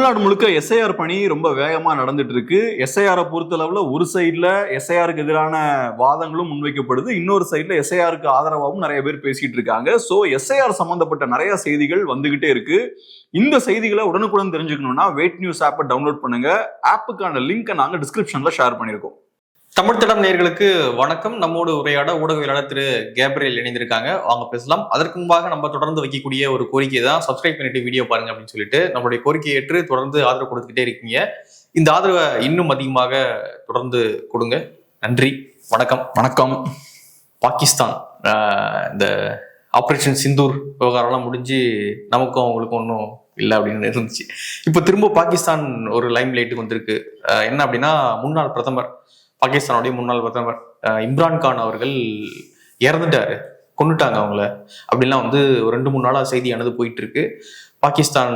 தமிழ்நாடு முழுக்க எஸ்ஐஆர் பணி ரொம்ப வேகமாக நடந்துட்டு இருக்கு எஸ்ஐஆரை பொறுத்தளவில் ஒரு சைடில் எஸ்ஐஆருக்கு எதிரான வாதங்களும் முன்வைக்கப்படுது. இன்னொரு சைடில் எஸ்ஐஆருக்கு ஆதரவாகவும் நிறைய பேர் பேசிட்டு இருக்காங்க. ஸோ எஸ்ஐஆர் சம்மந்தப்பட்ட நிறைய செய்திகள் வந்துகிட்டே இருக்கு. இந்த செய்திகளை உடனுக்குடன் தெரிஞ்சுக்கணும்னா வெயிட் நியூஸ் ஆப்பை டவுன்லோட் பண்ணுங்க. ஆப்புக்கான லிங்கை நாங்கள் டிஸ்கிரிப்ஷனில் ஷேர் பண்ணியிருக்கோம். தமிழ் தடம் நேயர்களுக்கு வணக்கம். நம்மோடு உரையாட ஊடகவியலாளர் திரு கேப்ரியல் இணைந்திருக்காங்க. வாங்க பேசலாம். அதற்கு முன்பாக நம்ம தொடர்ந்து வைக்கக்கூடிய ஒரு கோரிக்கை தான் சப்ஸ்கிரைப் பண்ணிட்டு வீடியோ பாருங்க அப்படின்னு சொல்லிட்டு நம்மளுடைய கோரிக்கையை ஏற்று தொடர்ந்து ஆதரவு கொடுத்துக்கிட்டே இருக்கீங்க. இந்த ஆதரவை இன்னும் அதிகமாக தொடர்ந்து கொடுங்க. நன்றி. வணக்கம். வணக்கம். பாகிஸ்தான் இந்த ஆப்ரேஷன் சிந்தூர் விவகாரம்லாம் முடிஞ்சு நமக்கும் அவங்களுக்கும் ஒன்றும் இல்லை அப்படின்னு இருந்துச்சு. இப்போ திரும்ப பாகிஸ்தான் ஒரு லைம் லைட்டுக்கு வந்திருக்கு என்ன அப்படின்னா முன்னாள் பிரதமர் பாகிஸ்தானுடைய முன்னாள் பிரதமர் இம்ரான் கான் அவர்கள் இறந்துட்டாரு. கொண்டுட்டாங்க அவங்கள. அப்படின்லாம் வந்து ஒரு ரெண்டு மூணு நாளாக செய்தியானது போயிட்டு இருக்கு பாகிஸ்தான்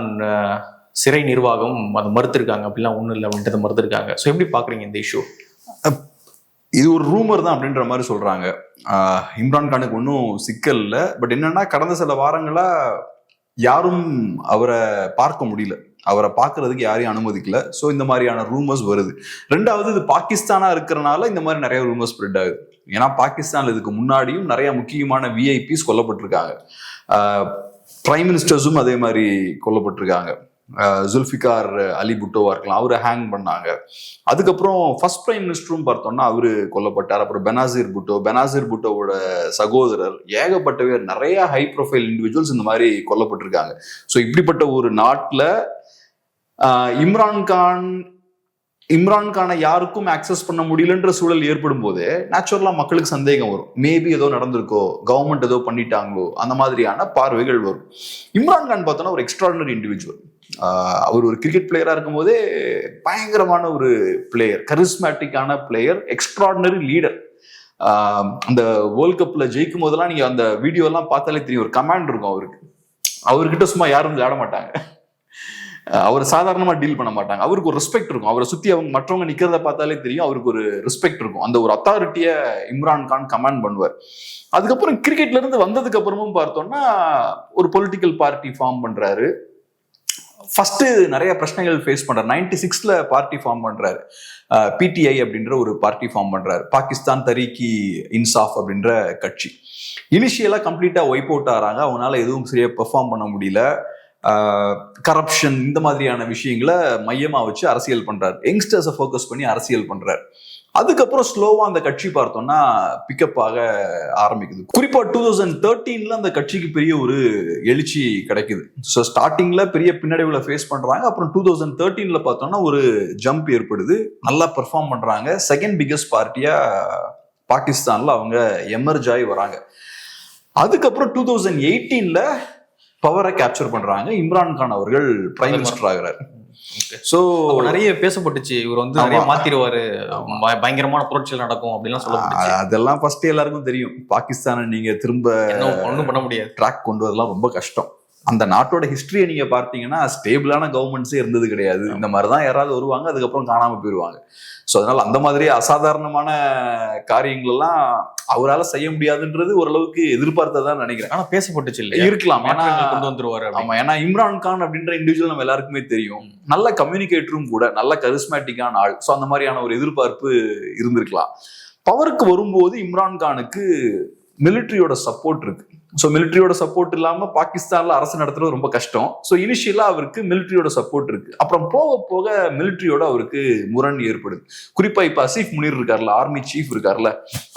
சிறை நிர்வாகம் அதை மறுத்திருக்காங்க. அப்படிலாம் ஒன்றும் இல்லை அப்படின்றத மறுத்திருக்காங்க. ஸோ எப்படி பார்க்குறீங்க இந்த இஷ்யூ இது ஒரு ரூமர் தான் அப்படின்ற மாதிரி சொல்கிறாங்க இம்ரான் கானுக்கு ஒன்றும் சிக்கல் இல்லை. பட் என்னன்னா கடந்த சில வாரங்களாக யாரும் அவரை பார்க்க முடியல. அவரை பார்க்கறதுக்கு யாரையும் அனுமதிக்கல. ஸோ இந்த மாதிரியான ரூமர்ஸ் வருது. ரெண்டாவது இது பாகிஸ்தானா இருக்கிறனால இந்த மாதிரி நிறைய ரூமர்ஸ் ஸ்ப்ரெட் ஆகுது. ஏன்னா பாகிஸ்தான்ல இதுக்கு முன்னாடியும் நிறைய முக்கியமான விஐபிஸ் கொல்லப்பட்டிருக்காங்க. பிரைம் மினிஸ்டர்ஸும் அதே மாதிரி கொல்லப்பட்டிருக்காங்க. ஜுல்ஃபிகார் அலி புட்டோவா இருக்கலாம் அவரை ஹேங் பண்ணாங்க. அதுக்கப்புறம் ஃபர்ஸ்ட் பிரைம் மினிஸ்டரும் பார்த்தோம்னா அவரு கொல்லப்பட்டார். அப்புறம் பெனாசிர் புட்டோ பெனாசிர் புட்டோவோட சகோதரர் ஏகப்பட்ட பேர் நிறைய ஹை ப்ரொஃபைல் இண்டிவிஜுவல்ஸ் இந்த மாதிரி கொல்லப்பட்டிருக்காங்க. ஸோ இப்படிப்பட்ட ஒரு நாட்டில் இம்ரான் கான் இம்ரான் கானை யாருக்கும் ஆக்சஸ் பண்ண முடியலன்ற சூழல் ஏற்படும் போது நேச்சுரலா மக்களுக்கு சந்தேகம் வரும். மேபி ஏதோ நடந்திருக்கோ கவர்மெண்ட் ஏதோ பண்ணிட்டாங்களோ அந்த மாதிரியான பார்வைகள் வரும். இம்ரான் கான் பார்த்தோன்னா ஒரு எக்ஸ்ட்ராடினரி இண்டிவிஜுவல் அவர் ஒரு கிரிக்கெட் பிளேயரா இருக்கும்போதே பயங்கரமான ஒரு பிளேயர் கரிஸ்மேட்டிக்கான பிளேயர் எக்ஸ்ட்ராடினரி லீடர் அந்த வேர்ல்ட் கப்ல ஜெயிக்கும் போதெல்லாம் நீங்க அந்த வீடியோ எல்லாம் பார்த்தாலே தெரியும். ஒரு கமாண்ட் இருக்கும் அவருக்கு. அவர்கிட்ட சும்மா யாரும் விளையாட மாட்டாங்க. அவர் சாதாரணமா டீல் பண்ண மாட்டாங்க. அவருக்கு ஒரு ரெஸ்பெக்ட் இருக்கும். அவரை சுத்தி அவங்க மற்றவங்க நிக்கிறத பார்த்தாலே தெரியும். அவருக்கு ஒரு ரெஸ்பெக்ட் இருக்கும். அந்த ஒரு அத்தாரிட்டிய இம்ரான் கான் கமாண்ட் பண்ணுவார். அதுக்கப்புறம் கிரிக்கெட்ல இருந்து வந்ததுக்கு அப்புறமும் பார்த்தோம்னா ஒரு பொலிட்டிக்கல் பார்ட்டி ஃபார்ம் பண்றாரு. ஃபர்ஸ்ட் நிறைய பிரச்சனைகள் ஃபேஸ் பண்றாரு. நைன்டி சிக்ஸ்ல பார்ட்டி ஃபார்ம் பண்றாரு பிடிஐ அப்படின்ற ஒரு பார்ட்டி ஃபார்ம் பண்றாரு. பாகிஸ்தான் தரீக்கி இன்சாஃப் அப்படின்ற கட்சி. இனிஷியலா கம்ப்ளீட்டா ஒய்ப் அவுட் ஆறாங்க. அவனால எதுவும் சரியா பெர்ஃபார்ம் பண்ண முடியல. கரப்ஷன் இந்த மாதிரியான விஷயங்களை மையமாக வச்சு அரசியல் பண்ணுறாரு யங்ஸ்டர்ஸை ஃபோக்கஸ் பண்ணி அரசியல் பண்ணுறாரு அதுக்கப்புறம் ஸ்லோவாக அந்த கட்சி பார்த்தோம்னா பிக்கப் ஆக ஆரம்பிக்குது. குறிப்பாக டூ தௌசண்ட் தேர்ட்டீனில் அந்த கட்சிக்கு பெரிய ஒரு எழுச்சி கிடைக்குது. ஸோ ஸ்டார்டிங்கில் பெரிய பின்னடைவுல ஃபேஸ் பண்ணுறாங்க அப்புறம் டூ தௌசண்ட் தேர்ட்டீனில் பார்த்தோம்னா ஒரு ஜம்ப் ஏற்படுது. நல்லா பெர்ஃபார்ம் பண்ணுறாங்க செகண்ட் பிக்கஸ்ட் பார்ட்டியாக பாகிஸ்தானில் அவங்க எமர்ஜ் ஆகி வராங்க. அதுக்கப்புறம் டூ தௌசண்ட் எயிட்டீனில் பவரை கேப்சர் பண்றாங்க. இம்ரான் கான் அவர்கள் பிரைம் மினிஸ்டர் ஆகிறார். சோ நிறைய பேசப்பட்டுச்சு. இவர் வந்து நிறைய பய- பயங்கரமான புரட்சிகள் நடக்கும் அப்படிலாம் சொல்லப்பட்டுச்சு. அதெல்லாம் ஃபர்ஸ்ட் எல்லாருக்கும் தெரியும். பாகிஸ்தானை நீங்க திரும்ப ஒண்ணும் பண்ண முடியாது. ட்ராக் கொண்டு வரலாம் ரொம்ப கஷ்டம். அந்த நாட்டோட ஹிஸ்டரியை நீங்க பார்த்தீங்கன்னா ஸ்டேபிளான கவர்மெண்ட்ஸே இருந்தது கிடையாது. இந்த மாதிரி தான் யாராவது வருவாங்க அதுக்கப்புறம் காணாம போயிடுவாங்க ஸோ அதனால அந்த மாதிரி அசாதாரணமான காரியங்கள் எல்லாம் அவரால் செய்ய முடியாதுன்றது ஓரளவுக்கு எதிர்பார்த்ததான் நினைக்கிறேன். ஆனா பேசப்பட்டுச்சு இல்லையா? இருக்கலாம். ஏன்னா கொண்டு வந்துருவாரு அப்படின்னு. ஆமா ஏன்னா இம்ரான் கான் அப்படின்ற இண்டிவிஜுவல் நம்ம எல்லாருக்குமே தெரியும். நல்ல கம்யூனிகேட்டரும் கூட நல்ல கரிஸ்மேட்டிக்கான ஆள். ஸோ அந்த மாதிரியான ஒரு எதிர்பார்ப்பு இருந்திருக்கலாம். பவருக்கு வரும்போது இம்ரான் கானுக்கு மிலிட்ரியோட சப்போர்ட் இருக்கு. ஸோ மிலிட்ரியோட சப்போர்ட் இல்லாமல் பாகிஸ்தான்ல அரசு நடத்துறது ரொம்ப கஷ்டம். ஸோ இனிஷியலாக அவருக்கு மிலிட்ரியோட சப்போர்ட் இருக்கு. அப்புறம் போக போக மிலிட்ரியோட அவருக்கு முரண் ஏற்படுது. குறிப்பா இப்போ அசீஃப் முனீர் இருக்கார்ல ஆர்மி சீஃப் இருக்கார்ல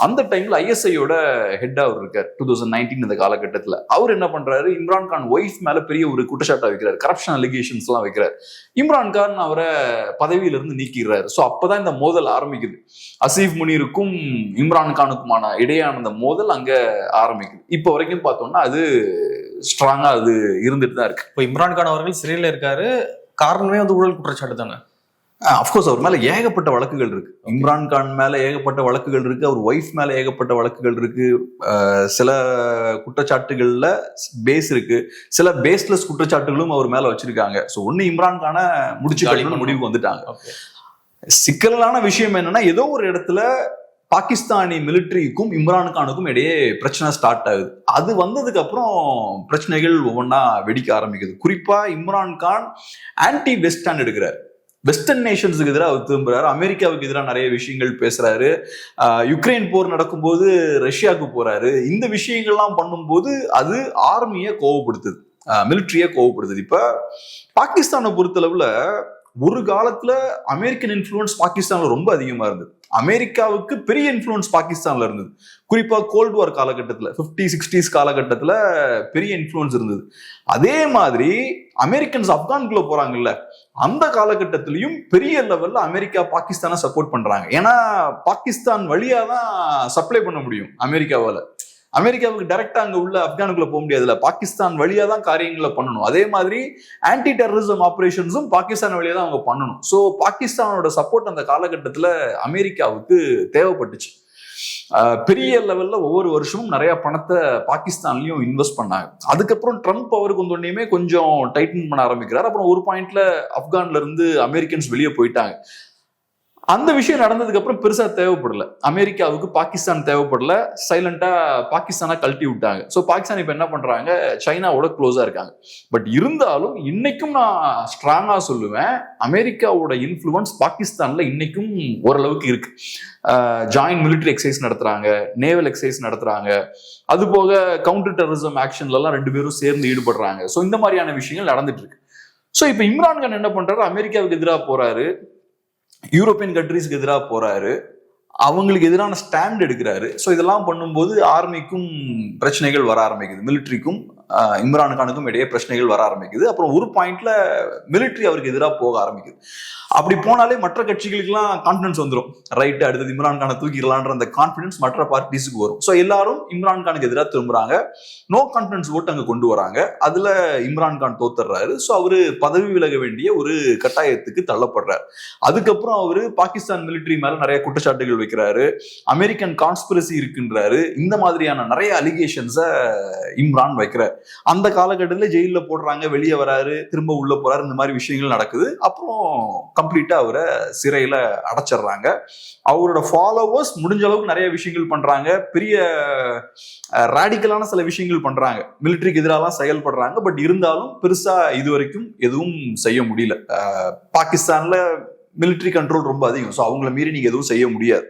அந்த டைம்ல ஐஎஸ்ஐயோட ஹெட் அவர் இருக்கார் டூ தௌசண்ட் நைன்டீன் இந்த காலகட்டத்தில். அவர் என்ன பண்றாரு? இம்ரான் கான் ஒய்ஃப் மேல பெரிய ஒரு குற்றச்சாட்டை வைக்கிறார். கரப்ஷன் அலிகேஷன்ஸ் எல்லாம் வைக்கிறார். இம்ரான் கான் அவரை பதவியில இருந்து நீக்கிறாரு ஸோ அப்பதான் இந்த மோதல் ஆரம்பிக்குது. அசீஃப் முனீருக்கும் இம்ரான் கானுக்குமான இடையான அந்த மோதல் அங்க ஆரம்பிக்குது. இப்போ வரைக்கும் பார்த்தோம்னா அது ஸ்ட்ராங்கா அது இருந்துட்டு தான் இருக்கு. இப்போ இம்ரான் கான் அவர்கள் சிறையில இருக்காரு. காரணமே வந்து ஊழல் குற்றச்சாட்டு தானே? அஃப்கோர்ஸ் அவர் மேல ஏகப்பட்ட வழக்குகள் இருக்கு. இம்ரான் கான் மேல ஏகப்பட்ட வழக்குகள் இருக்கு. அவர் ஒய்ஃப் மேல ஏகப்பட்ட வழக்குகள் இருக்கு. சில குற்றச்சாட்டுகள்ல பேஸ் இருக்கு. சில பேஸ்லெஸ் குற்றச்சாட்டுகளும் அவர் மேல வச்சிருக்காங்க. ஸோ ஒன்னு இம்ரான் கானை முடிச்சு முடிவுக்கு வந்துட்டாங்க. சிக்கலான விஷயம் என்னன்னா ஏதோ ஒரு இடத்துல பாகிஸ்தானி மிலிட்டரிக்கும் இம்ரான் கானுக்கும் இடையே பிரச்சனை ஸ்டார்ட் ஆகுது. அது வந்ததுக்கு அப்புறம் பிரச்சனைகள் ஒவ்வொன்றா வெடிக்க ஆரம்பிக்குது. குறிப்பா இம்ரான் கான் ஆன்டி வெஸ்டர்ன் எடுக்கிறார். வெஸ்டர்ன் நேஷன்ஸுக்கு எதிராக அவர் திரும்புறாரு. அமெரிக்காவுக்கு எதிராக நிறைய விஷயங்கள் பேசுறாரு. யுக்ரைன் போர் நடக்கும்போது ரஷ்யாவுக்கு போறாரு. இந்த விஷயங்கள்லாம் பண்ணும்போது அது ஆர்மியை கோவப்படுத்துது. மிலிட்ரியை கோவப்படுத்துது. இப்போ பாகிஸ்தானை பொறுத்தளவுல ஒரு காலத்துல அமெரிக்கன் இன்ஃப்ளூயன்ஸ் பாகிஸ்தான்ல ரொம்ப அதிகமா இருந்தது. அமெரிக்காவுக்கு பெரிய இன்ஃப்ளூயன்ஸ் பாகிஸ்தான்ல இருந்தது. குறிப்பா கோல்டு வார் காலகட்டத்தில் 50 சிக்ஸ்டிஸ் காலகட்டத்தில் பெரிய இன்ஃப்ளூயன்ஸ் இருந்தது. அதே மாதிரி அமெரிக்கன்ஸ் ஆப்கான்குள்ள போறாங்கல்ல அந்த காலகட்டத்திலையும் பெரிய லெவல்ல அமெரிக்கா பாகிஸ்தானை சப்போர்ட் பண்றாங்க. ஏன்னா பாகிஸ்தான் வழியா தான் சப்ளை பண்ண முடியும் அமெரிக்காவால. அமெரிக்காவுக்கு டைரக்டா அங்க உள்ள ஆப்கானுக்குள்ள போக முடியாதுல பாகிஸ்தான் வழியா தான் காரியங்களை பண்ணணும். அதே மாதிரி ஆன்டி டெரரிசம் ஆபரேஷன்ஸும் பாகிஸ்தான் வழியா தான் அவங்க பண்ணணும். ஸோ பாகிஸ்தானோட சப்போர்ட் அந்த காலகட்டத்துல அமெரிக்காவுக்கு தேவைப்பட்டுச்சு. ஆஹ் பெரிய லெவல்ல ஒவ்வொரு வருஷமும் நிறைய பணத்தை பாகிஸ்தான்லயும் இன்வெஸ்ட் பண்ணாங்க. அதுக்கப்புறம் ட்ரம்ப் அவருக்கு வந்தோடனே கொஞ்சம் டைட்டன் பண்ண ஆரம்பிக்கிறார். அப்புறம் ஒரு பாயிண்ட்ல ஆப்கான்ல இருந்து அமெரிக்கன்ஸ் வெளியே போயிட்டாங்க. அந்த விஷயம் நடந்ததுக்கு அப்புறம் பெருசா தேவைப்படல. அமெரிக்காவுக்கு பாகிஸ்தான் தேவைப்படல. சைலண்டா பாகிஸ்தானா கழட்டி விட்டாங்க. ஸோ பாகிஸ்தான் இப்ப என்ன பண்றாங்க? சைனாவோட க்ளோஸா இருக்காங்க. பட் இருந்தாலும் இன்னைக்கும் நான் ஸ்ட்ராங்கா சொல்லுவேன் அமெரிக்காவோட இன்ஃபுளுன்ஸ் பாகிஸ்தான்ல இன்னைக்கும் ஓரளவுக்கு இருக்கு. ஜாயின்ட் மிலிட்ரி எக்ஸசைஸ் நடத்துறாங்க நேவல் எக்ஸசைஸ் நடத்துறாங்க. அது போக கவுண்டர் டெரரிசம் ஆக்ஷன்லாம் ரெண்டு பேரும் சேர்ந்து ஈடுபடுறாங்க. ஸோ இந்த மாதிரியான விஷயங்கள் நடந்துட்டு இருக்கு. ஸோ இப்போ இம்ரான் கான் என்ன பண்றாரு? அமெரிக்காவுக்கு எதிராக போறாரு. யூரோப்பியன் கண்ட்ரிஸ்க்கு எதிராக போறாரு. அவங்களுக்கு எதிரான ஸ்டாண்ட் எடுக்கிறாரு. ஸோ இதெல்லாம் பண்ணும்போது ஆர்மிக்கும் பிரச்சனைகள் வர ஆரம்பிக்குது. மிலிட்ரிக்கும் இம்ரான் கானுக்கும் இடையே பிரச்சனைகள் வர ஆரம்பிக்குது. அப்புறம் ஒரு பாயிண்ட்ல மிலிட்ரி அவருக்கு எதிராக போக ஆரம்பிக்குது. அப்படி போனாலே மற்ற கட்சிகளுக்கெல்லாம் கான்ஃபிடன்ஸ் வந்துடும் ரைட் அடுத்தது இம்ரான் கானை தூக்கிடலான்ற அந்த கான்ஃபிடன்ஸ் மற்ற பார்ட்டிஸுக்கு வரும். ஸோ எல்லாரும் இம்ரான் கானுக்கு எதிராக திரும்புறாங்க. நோ கான்ஃபிடன்ஸ் ஓட்டு அங்கே கொண்டு வராங்க. அதுல இம்ரான் கான் தோத்துறாரு ஸோ அவரு பதவி விலக வேண்டிய ஒரு கட்டாயத்துக்கு தள்ளப்படுறாரு. அதுக்கப்புறம் அவரு பாகிஸ்தான் மிலிட்டரி மேல நிறைய குற்றச்சாட்டுகள் வைக்கிறாரு. அமெரிக்கன் கான்ஸ்பிரசி இருக்குன்றாரு. இந்த மாதிரியான நிறைய அலிகேஷன்ஸை இம்ரான் வைக்கிறார். அந்த காலகட்டத்தில் ஜெயிலில் போடுறாங்க வெளியே வராரு திரும்ப உள்ள போறாரு இந்த மாதிரி விஷயங்கள் நடக்குது. அப்புறம் கம்ப்ளீட்டா அவரை சிறையில அடைச்சிடுறாங்க. அவரோட ஃபாலோவர்ஸ் முடிஞ்ச அளவுக்கு நிறைய விஷயங்கள் பண்றாங்க. பெரிய ராடிக்கலான சில விஷயங்கள் பண்றாங்க. மிலிட்டரிக்கு எதிராலாம் செயல்படுறாங்க. பட் இருந்தாலும் பெருசா இது வரைக்கும் எதுவும் செய்ய முடியல. பாகிஸ்தான்ல மிலிட்டரி கண்ட்ரோல் ரொம்ப அதிகம். ஸோ அவங்கள மீறி நீங்க எதுவும் செய்ய முடியாது.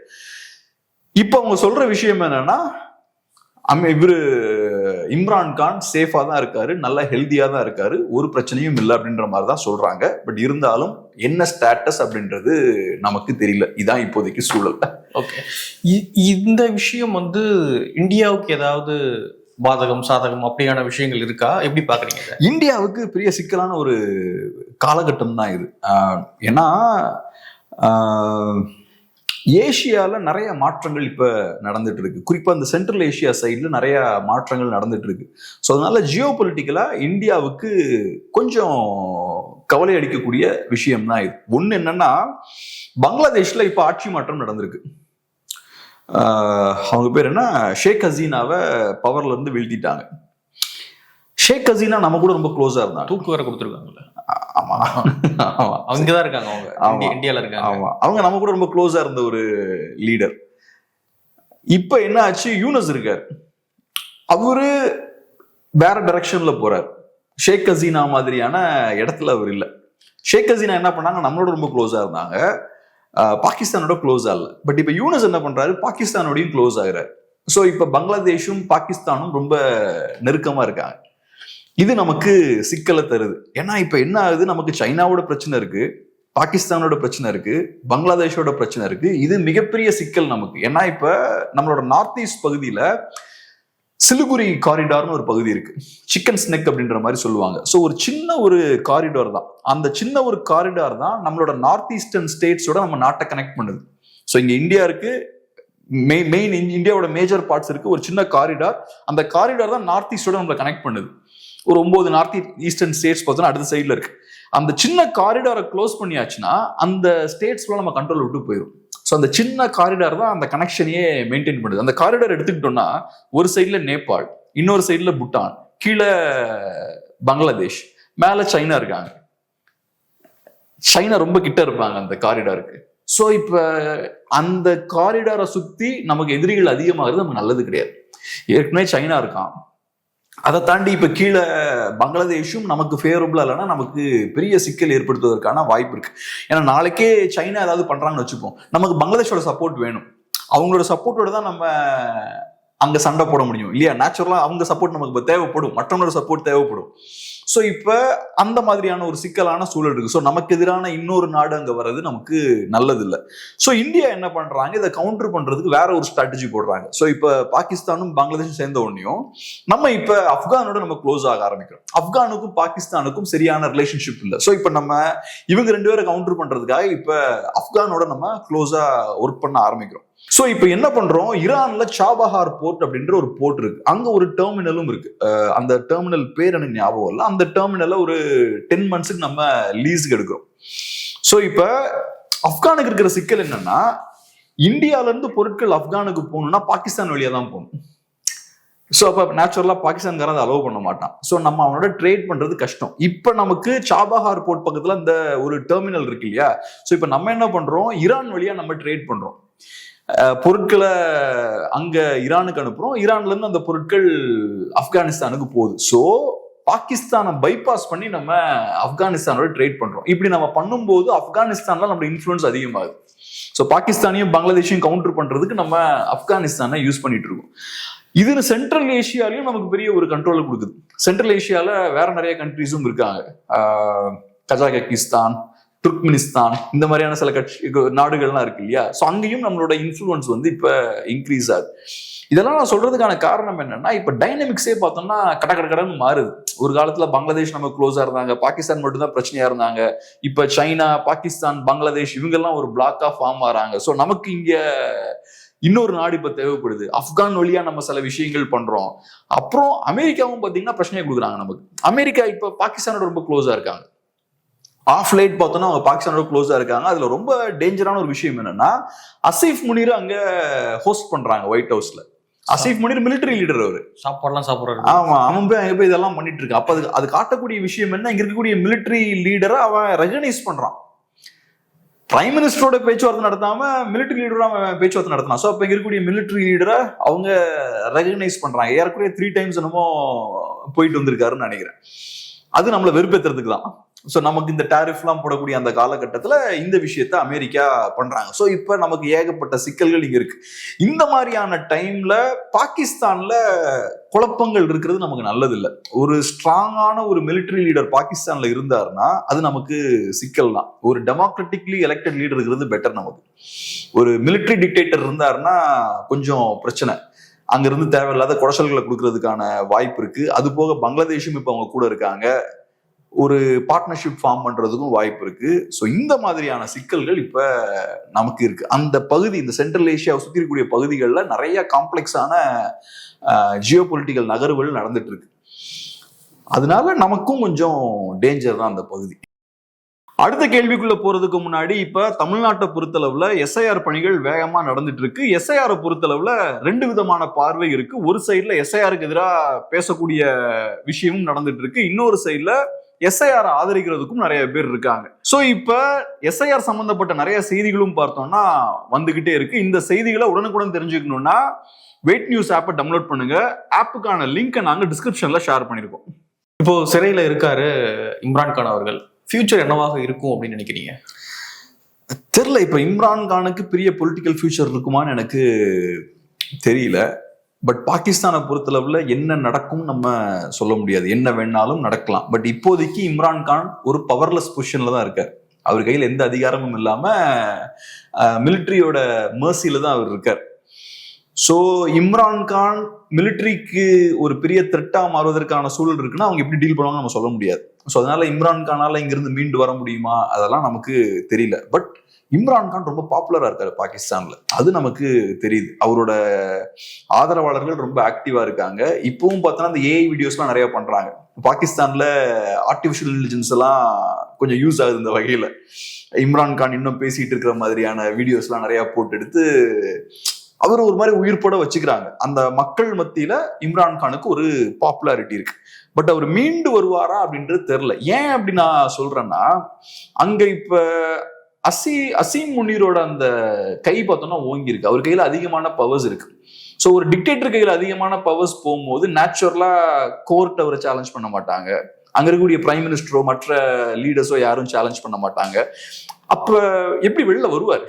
இப்போ அவங்க சொல்ற விஷயம் என்னன்னா இவரு இம்ரான் கான் சேஃபா தான் இருக்காரு நல்லா ஹெல்த்தியா தான் இருக்காரு. ஒரு பிரச்சனையும் இல்லை அப்படின்ற மாதிரி தான் சொல்றாங்க. பட் இருந்தாலும் என்ன ஸ்டேட்டஸ் அப்படின்றது நமக்கு தெரியல. இதான் இப்போதைக்கு சூழல். ஓகே இந்த விஷயம் வந்து இந்தியாவுக்கு ஏதாவது பாதகம் சாதகம் அப்படியான விஷயங்கள் இருக்கா? எப்படி பாக்குறீங்க? இந்தியாவுக்கு பெரிய சிக்கலான ஒரு காலகட்டம் தான் இது. ஏன்னா ஏஷியாவில் நிறைய மாற்றங்கள் இப்போ நடந்துட்டு இருக்கு. குறிப்பாக இந்த சென்ட்ரல் ஏஷியா சைடில் நிறைய மாற்றங்கள் நடந்துட்டு இருக்கு. ஸோ அதனால ஜியோ பொலிட்டிக்கலாக இந்தியாவுக்கு கொஞ்சம் கவலை அளிக்கக்கூடிய விஷயம் தான் இது. ஒன்று என்னன்னா பங்களாதேஷில் இப்போ ஆட்சி மாற்றம் நடந்திருக்கு. அவங்க பேர் என்ன? ஷேக் ஹசீனாவை பவர்ல இருந்து வீழ்த்திட்டாங்க. ஷேக் ஹசீனா நம்ம கூட ரொம்ப க்ளோஸா இருந்தாங்க. தூக்கு வர கொடுத்துருக்காங்கல்ல. ஆமா. ஆமா. அங்கதான் இருக்காங்க அவங்க. இந்தியால இருக்காங்க. ஆமா. அவங்க நம்ம கூட ரொம்ப க்ளோஸா இருந்த ஒரு லீடர் இப்ப என்ன ஆச்சு? யூனஸ் இருக்கார். அவரு வேற டைரக்ஷன்ல போறார். ஷேக் ஹசீனா மாதிரியான இடத்துல அவர் இல்ல. ஷேக் ஹசீனா என்ன பண்ணாங்க? நம்மளோட ரொம்ப க்ளோஸா இருந்தாங்க. பாகிஸ்தானோட க்ளோஸா இல்ல. பட் இப்ப யூனஸ் என்ன பண்றாரு? பாகிஸ்தானோடையும் க்ளோஸ் ஆகுறாரு. ஸோ இப்ப பங்களாதேஷும் பாகிஸ்தானும் ரொம்ப நெருக்கமா இருக்காங்க. இது நமக்கு சிக்கலை தருது. ஏன்னா இப்போ என்ன ஆகுது? நமக்கு சைனாவோட பிரச்சனை இருக்கு பாகிஸ்தானோட பிரச்சனை இருக்கு பங்களாதேஷோட பிரச்சனை இருக்கு. இது மிகப்பெரிய சிக்கல் நமக்கு. ஏன்னா இப்ப நம்மளோட நார்த் ஈஸ்ட் பகுதியில சிலுகுரி காரிடார்னு ஒரு பகுதி இருக்கு. சிக்கன் ஸ்னெக் அப்படின்ற மாதிரி சொல்லுவாங்க. ஸோ ஒரு சின்ன ஒரு காரிடார் தான். அந்த சின்ன ஒரு காரிடார் தான் நம்மளோட நார்த் ஈஸ்டர்ன் ஸ்டேட்ஸோட நம்ம நாட்டை கனெக்ட் பண்ணுது. ஸோ இங்க இந்தியா இருக்கு மெயின் மெயின் இந்தியாவோட மேஜர் பார்ட்ஸ் இருக்கு. ஒரு சின்ன காரிடார் அந்த காரிடார் தான் நார்த் ஈஸ்டோட நம்மளை கனெக்ட் பண்ணுது. ஒரு ஒன்பது நார்த் ஈஸ்டர்ன் ஸ்டேட்ஸ் பார்த்தோன்னா அடுத்த சைடில் இருக்கு. அந்த சின்ன காரிடாரை க்ளோஸ் பண்ணியாச்சுன்னா அந்த ஸ்டேட்ஸ்லாம் நம்ம கண்ட்ரோல் விட்டு போயிடும் ஸோ அந்த சின்ன காரிடார் தான் அந்த கனெக்ஷனையே மெயின்டைன் பண்ணுது. அந்த காரிடார் எடுத்துக்கிட்டோம்னா ஒரு சைடில் நேபாள் இன்னொரு சைடில் பூட்டான் கீழே பங்களாதேஷ் மேலே சைனா இருக்காங்க. சைனா ரொம்ப கிட்ட இருப்பாங்க அந்த காரிடாருக்கு ஸோ இப்போ அந்த காரிடாரை சுற்றி நமக்கு எதிரிகள் அதிகமாகிறது நமக்கு நல்லது கிடையாது. ஏற்கனவே சைனா இருக்கான் அதை தாண்டி இப்போ கீழே பங்களாதேஷும் நமக்கு ஃபேவரபுளாக இல்லைன்னா நமக்கு பெரிய சிக்கல் ஏற்படுத்துவதற்கான வாய்ப்பு இருக்கு. ஏன்னா நாளைக்கே சைனா ஏதாவது பண்ணுறாங்கன்னு வச்சுப்போம். நமக்கு பங்களாதேஷோட சப்போர்ட் வேணும். அவங்களோட சப்போர்ட்டோட தான் நம்ம அங்க சண்டை போட முடியும் இல்லையா? நேச்சுரலா அவங்க சப்போர்ட் நமக்கு இப்ப தேவைப்படும். மற்றவங்களோட சப்போர்ட் தேவைப்படும். ஸோ இப்ப அந்த மாதிரியான ஒரு சிக்கலான சூழல் இருக்கு. ஸோ நமக்கு எதிரான இன்னொரு நாடு அங்க வர்றது நமக்கு நல்லது இல்லை ஸோ இந்தியா என்ன பண்றாங்க? இதை கவுண்டர் பண்றதுக்கு வேற ஒரு ஸ்ட்ராட்டஜி போடுறாங்க. ஸோ இப்ப பாகிஸ்தானும் பங்களாதேஷும் சேர்ந்த உடனேயும் நம்ம இப்ப ஆப்கானோட நம்ம க்ளோஸ் ஆக ஆரம்பிக்கிறோம். ஆப்கானுக்கும் பாகிஸ்தானுக்கும் சரியான ரிலேஷன்ஷிப் இல்லை. ஸோ இப்ப நம்ம இவங்க ரெண்டு பேரை கவுண்டர் பண்றதுக்காக இப்ப ஆப்கானோட நம்ம க்ளோஸா ஒர்க் பண்ண ஆரம்பிக்கிறோம். ஸோ இப்போ என்ன பண்றோம்? ஈரான்ல சாபஹார் போர்ட் அப்படின்ற ஒரு போர்ட் இருக்கு. அங்க ஒரு டெர்மினலும் இருக்கு. அந்த டெர்மினல் பேர் எனக்கு ஞாபகம் இல்லை அந்த டெர்மினலை ஒரு டென் மந்த்ஸுக்கு நம்ம லீஸுக்கு எடுக்கிறோம். ஸோ இப்போ ஆப்கானுக்கு இருக்கிற சிக்கல் என்னன்னா இந்தியால இருந்து பொருட்கள் ஆப்கானுக்கு போகணும்னா பாகிஸ்தான் வழியா தான் போகணும். ஸோ அப்போ நேச்சுரலாக பாகிஸ்தான்காரன் அதை அலோவ் பண்ண மாட்டான். ஸோ நம்ம அவனோட ட்ரேட் பண்ணுறது கஷ்டம். இப்போ நமக்கு சாபஹார் போர்ட் பக்கத்தில் அந்த ஒரு டெர்மினல் இருக்கு இல்லையா? ஸோ இப்போ நம்ம என்ன பண்ணுறோம் ஈரான் வழியா நம்ம ட்ரேட் பண்ணுறோம் பொருட்களை அங்க ஈரானுக்கு அனுப்புறோம். ஈரான்ல இருந்து அந்த பொருட்கள் ஆப்கானிஸ்தானுக்கு போகுது. ஸோ பாகிஸ்தானை பைபாஸ் பண்ணி நம்ம ஆப்கானிஸ்தானோட ட்ரேட் பண்றோம். இப்படி நம்ம பண்ணும்போது ஆப்கானிஸ்தான்ல நம்ம இன்ஃப்ளூயன்ஸ் அதிகமாகுது. ஸோ பாகிஸ்தானையும் பங்களாதேஷையும் கவுண்டர் பண்றதுக்கு நம்ம ஆப்கானிஸ்தானை யூஸ் பண்ணிட்டு இருக்கோம். இது சென்ட்ரல் ஏஷியாலையும் நமக்கு பெரிய ஒரு கண்ட்ரோலை கொடுக்குது. சென்ட்ரல் ஏஷியால வேற நிறைய கண்ட்ரிஸும் இருக்காங்க. ஆஹ் துர்க்மினிஸ்தான் இந்த மாதிரியான சில கட்சி நாடுகள்லாம் இருக்கு இல்லையா? ஸோ அங்கேயும் நம்மளோட இன்ஃப்ளூயன்ஸ் வந்து இப்போ இன்க்ரீஸ் ஆகுது. இதெல்லாம் நான் சொல்றதுக்கான காரணம் என்னன்னா இப்போ டைனமிக்ஸே பார்த்தோம்னா கட கட கடன்னு மாறுது. ஒரு காலத்துல பங்களாதேஷ் நம்ம க்ளோஸா இருந்தாங்க பாகிஸ்தான் மட்டும் தான் பிரச்சனையா இருந்தாங்க. இப்போ சைனா பாகிஸ்தான் பங்களாதேஷ் இவங்கெல்லாம் ஒரு பிளாக்கா ஃபார்ம் ஆறாங்க. ஸோ நமக்கு இங்க இன்னொரு நாடு இப்போ தேவைப்படுது. ஆப்கான் வழியா நம்ம சில விஷயங்கள் பண்றோம். அப்புறம் அமெரிக்காவும் பார்த்தீங்கன்னா பிரச்சனையை கொடுக்குறாங்க நமக்கு. அமெரிக்கா இப்போ பாகிஸ்தானோட ரொம்ப க்ளோஸா இருக்காங்க. ஆஃப் லைட் பார்த்தோம்னா அவங்க பாகிஸ்தானோட க்ளோஸா இருக்காங்க. அதுல ரொம்ப டேஞ்சரான ஒரு விஷயம் என்னன்னா அசீஃப் முனீர் அங்க ஹோஸ்ட் பண்றாங்க ஒயிட் ஹவுஸ்ல அசீஃப் முனீர் மிலிட்டரி லீடர் அவரு. சாப்பாடுலாம் சாப்பிடுறாரு. ஆமா அவன் போய் அங்க போய் இதெல்லாம் பண்ணிட்டு இருக்கான். அப்ப அது அது காட்டக்கூடிய விஷயம் என்ன? இங்க இருக்கக்கூடிய மிலிட்டரி லீடரை அவன் ரெகனைஸ் பண்றான். பிரைம் மினிஸ்டரோட பேச்சுவார்த்தை நடத்தாம மிலிட்டரி லீடரோட அவன் பேச்சுவார்த்தை நடத்தினான். ஸோ அப்ப இங்க இருக்கக்கூடிய மிலிட்டரி லீடரை அவங்க ரெகனைஸ் பண்றாங்க. ஏறக்குறைய த்ரீ டைம்ஸ் என்னமோ போயிட்டு வந்திருக்காருன்னு நினைக்கிறேன். அது நம்மளை வெறுப்பேத்துறதுக்கு தான். ஸோ நமக்கு இந்த டேரிஃப்லாம் போடக்கூடிய அந்த காலகட்டத்தில் இந்த விஷயத்த அமெரிக்கா பண்ணுறாங்க ஸோ இப்போ நமக்கு ஏகப்பட்ட சிக்கல்கள் இங்கே இருக்கு. இந்த மாதிரியான டைம்ல பாகிஸ்தான்ல குழப்பங்கள் இருக்கிறது நமக்கு நல்லதில்லை. ஒரு ஸ்ட்ராங்கான ஒரு மிலிட்டரி லீடர் பாகிஸ்தான்ல இருந்தாருன்னா அது நமக்கு சிக்கல் தான். ஒரு டெமோக்ராட்டிக்லி எலெக்டட் லீடர் இருக்கிறது பெட்டர் நமக்கு. ஒரு மிலிட்டரி டிக்டேட்டர் இருந்தாருன்னா கொஞ்சம் பிரச்சனை. அங்கிருந்து தேவையில்லாத குடைசல்களை கொடுக்கறதுக்கான வாய்ப்பு இருக்கு. அது போக பங்களாதேஷும் இப்போ அவங்க கூட இருக்காங்க. ஒரு பார்ட்னர்ஷிப் ஃபார்ம் பண்றதுக்கும் வாய்ப்பு இருக்கு. ஸோ இந்த மாதிரியான சிக்கல்கள் இப்ப நமக்கு இருக்கு. அந்த பகுதி இந்த சென்ட்ரல் ஏஷியாவை சுற்றி இருக்கக்கூடிய பகுதிகளில் நிறைய காம்ப்ளெக்ஸான ஜியோ பொலிட்டிக்கல் நகர்வுகள் நடந்துட்டு இருக்கு. அதனால நமக்கும் கொஞ்சம் டேஞ்சர் தான் அந்த பகுதி. அடுத்த கேள்விக்குள்ள போறதுக்கு முன்னாடி இப்ப தமிழ்நாட்டை பொறுத்தளவுல எஸ்ஐஆர் பணிகள் வேகமா நடந்துட்டு இருக்கு. எஸ்ஐஆர் பொறுத்தளவுல ரெண்டு விதமான பார்வை இருக்கு. ஒரு சைட்ல எஸ்ஐஆருக்கு எதிராக பேசக்கூடிய விஷயமும் நடந்துட்டு இருக்கு. இன்னொரு சைட்ல எஸ்ஐஆர் ஆதரிக்கிறதுக்கும் நிறைய பேர் இருக்காங்க. சோ இப்ப எஸ்ஐஆர் சம்பந்தப்பட்ட நிறைய செய்திகளும் பார்த்தோம்னா வந்துகிட்டே இருக்கு. இந்த செய்திகளை உடனுக்குடன் தெரிஞ்சுக்கணும்னா வெயிட் நியூஸ் ஆப்பை டவுன்லோட் பண்ணுங்க. ஆப்புக்கான லிங்கை நாங்க டிஸ்கிரிப்ஷன்ல ஷேர் பண்ணிருக்கோம். இப்போ சிறையில இருக்காரு இம்ரான்கான் அவர்கள். ஃபியூச்சர் என்னவாக இருக்கும் அப்படின்னு நினைக்கிறீங்க? தெரியல இப்ப இம்ரான் கானுக்கு பெரிய பொலிட்டிக்கல் ஃபியூச்சர் இருக்குமான்னு எனக்கு தெரியல. பட் பாகிஸ்தானை பொறுத்தளவுல என்ன நடக்கும் நம்ம சொல்ல முடியாது. என்ன வேணாலும் நடக்கலாம். பட் இப்போதைக்கு இம்ரான் கான் ஒரு பவர்லெஸ் பொசிஷனில் தான் இருக்கார். அவர் கையில் எந்த அதிகாரமும் இல்லாமல் மிலிட்ரியோட மேர்சியில தான் அவர் இருக்கார். ஸோ இம்ரான் கான் மிலிட்ரிக்கு ஒரு பெரிய த்ரெட்டா மாறுவதற்கான சூழல் இருக்குன்னா அவங்க எப்படி டீல் பண்ணுவாங்க நம்ம சொல்ல முடியாது. ஸோ அதனால இம்ரான் கானால இங்கிருந்து மீண்டு வர முடியுமா? அதெல்லாம் நமக்கு தெரியல. பட் இம்ரான் கான் ரொம்ப பாப்புலரா இருக்காரு பாகிஸ்தான்ல. அது நமக்கு தெரியுது. அவரோட ஆதரவாளர்கள் ரொம்ப ஆக்டிவா இருக்காங்க. இப்பவும் பார்த்தோன்னா அந்த ஏஐ வீடியோஸ்லாம் நிறைய பண்றாங்க. பாகிஸ்தான்ல ஆர்டிபிஷியல் இன்டெலிஜென்ஸ் எல்லாம் கொஞ்சம் யூஸ் ஆகுது இந்த வகையில. இம்ரான் கான் இன்னும் பேசிட்டு இருக்கிற மாதிரியான வீடியோஸ்லாம் நிறைய போட்டு எடுத்து அவர் ஒரு மாதிரி உயிர்ப்போட வச்சுக்கிறாங்க. அந்த மக்கள் மத்தியில இம்ரான் கானுக்கு ஒரு பாப்புலாரிட்டி இருக்கு. பட் அவர் மீண்டு வருவாரா அப்படின்றது தெரில ஏன் அப்படி நான் சொல்றேன்னா அங்க இப்ப அசி அசீம் முனீரோட அந்த கை பார்த்தோம்னா ஓங்கி இருக்கு. அவர் கையில அதிகமான பவர்ஸ் இருக்கு. ஸோ ஒரு டிக்டேட்டர் கையில் அதிகமான பவர்ஸ் போகும்போது நேச்சுரலா கோர்ட் அவரை சேலஞ்ச் பண்ண மாட்டாங்க. அங்க இருக்கக்கூடிய பிரைம் மினிஸ்டரோ மற்ற லீடர்ஸோ யாரும் சேலஞ்ச் பண்ண மாட்டாங்க. அப்ப எப்படி வெளில வருவார்?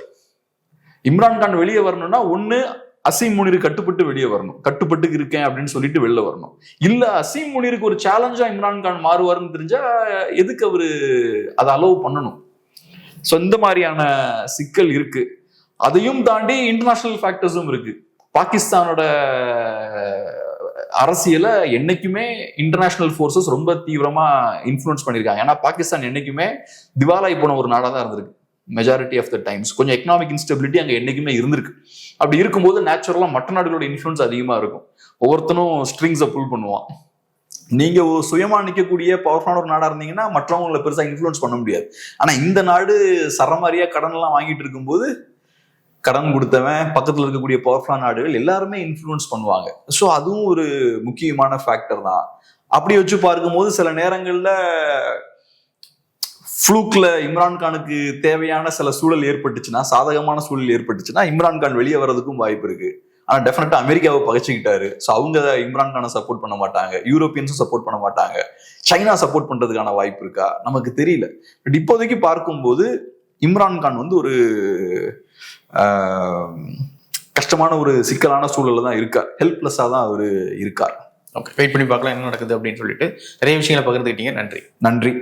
இம்ரான்கான் வெளியே வரணும்னா ஒன்னு அசீம் முனீர் கட்டுப்பட்டு வெளியே வரணும். கட்டுப்பட்டு இருக்கேன் அப்படின்னு சொல்லிட்டு வெளில வரணும். இல்ல அசீம் முனிருக்கு ஒரு சேலஞ்சா இம்ரான்கான் மாறுவாருன்னு தெரிஞ்சா எதுக்கு அவரு அதை அலோவ் பண்ணணும்? ஸோ இந்த மாதிரியான சிக்கல் இருக்கு. அதையும் தாண்டி இன்டர்நேஷனல் ஃபேக்டர்ஸும் இருக்கு. பாகிஸ்தானோட அரசியலை என்னைக்குமே இன்டர்நேஷனல் ஃபோர்ஸஸ் ரொம்ப தீவிரமா இன்ஃப்ளூயன்ஸ் பண்ணியிருக்காங்க. ஏன்னா பாகிஸ்தான் என்னைக்குமே திவாலாய் போன ஒரு நாடாக தான் இருந்திருக்கு. மெஜாரிட்டி ஆஃப் த டைம்ஸ் கொஞ்சம் எக்கனாமிக் இன்ஸ்டபிலிட்டி அங்கே என்றைக்குமே இருந்திருக்கு. அப்படி இருக்கும்போது நேச்சுரலாக மற்ற நாடுகளோட இன்ஃப்ளூன்ஸ் அதிகமாக இருக்கும். ஒவ்வொருத்தனும் ஸ்ட்ரிங்ஸை புல் பண்ணுவான். நீங்க ஒரு சுயமா நிற்கக்கூடிய பவர்ஃபுல்லான ஒரு நாடா இருந்தீங்கன்னா மற்றவங்களை பெருசா இன்ஃப்ளூயன்ஸ் பண்ண முடியாது. ஆனா இந்த நாடு சரமாரியா கடன் எல்லாம் வாங்கிட்டு இருக்கும்போது கடன் கொடுத்தவன் பக்கத்தில் இருக்கக்கூடிய பவர்ஃபுல்லான நாடுகள் எல்லாருமே இன்ஃப்ளூயன்ஸ் பண்ணுவாங்க. ஸோ அதுவும் ஒரு முக்கியமான ஃபேக்டர் தான். அப்படி வச்சு பார்க்கும்போது சில நேரங்களில் ஃப்ளூக்ல இம்ரான்கானுக்கு தேவையான சில சூழல் ஏற்பட்டுச்சுன்னா சாதகமான சூழல் ஏற்பட்டுச்சுன்னா இம்ரான்கான் வெளியே வர்றதுக்கும் வாய்ப்பு இருக்கு. ஆனா டெஃபினட்டா அமெரிக்காவை பகைச்சுக்கிட்டாரு. ஸோ அவங்க இம்ரான்கானை சப்போர்ட் பண்ண மாட்டாங்க. யூரோப்பியன்ஸும் சப்போர்ட் பண்ண மாட்டாங்க. சைனா சப்போர்ட் பண்றதுக்கான வாய்ப்பு இருக்கா? நமக்கு தெரியல. பட் இப்போதைக்கு பார்க்கும்போது இம்ரான்கான் வந்து ஒரு கஷ்டமான ஒரு சிக்கலான சூழல்ல தான் இருக்கார். ஹெல்ப்லெஸ்ஸா தான் அவர் இருக்கார். ஓகே வெயிட் பண்ணி பார்க்கலாம் என்ன நடக்குது அப்படின்னு சொல்லிட்டு. நிறைய விஷயங்களை பகிர்ந்துக்கிட்டீங்க நன்றி. நன்றி.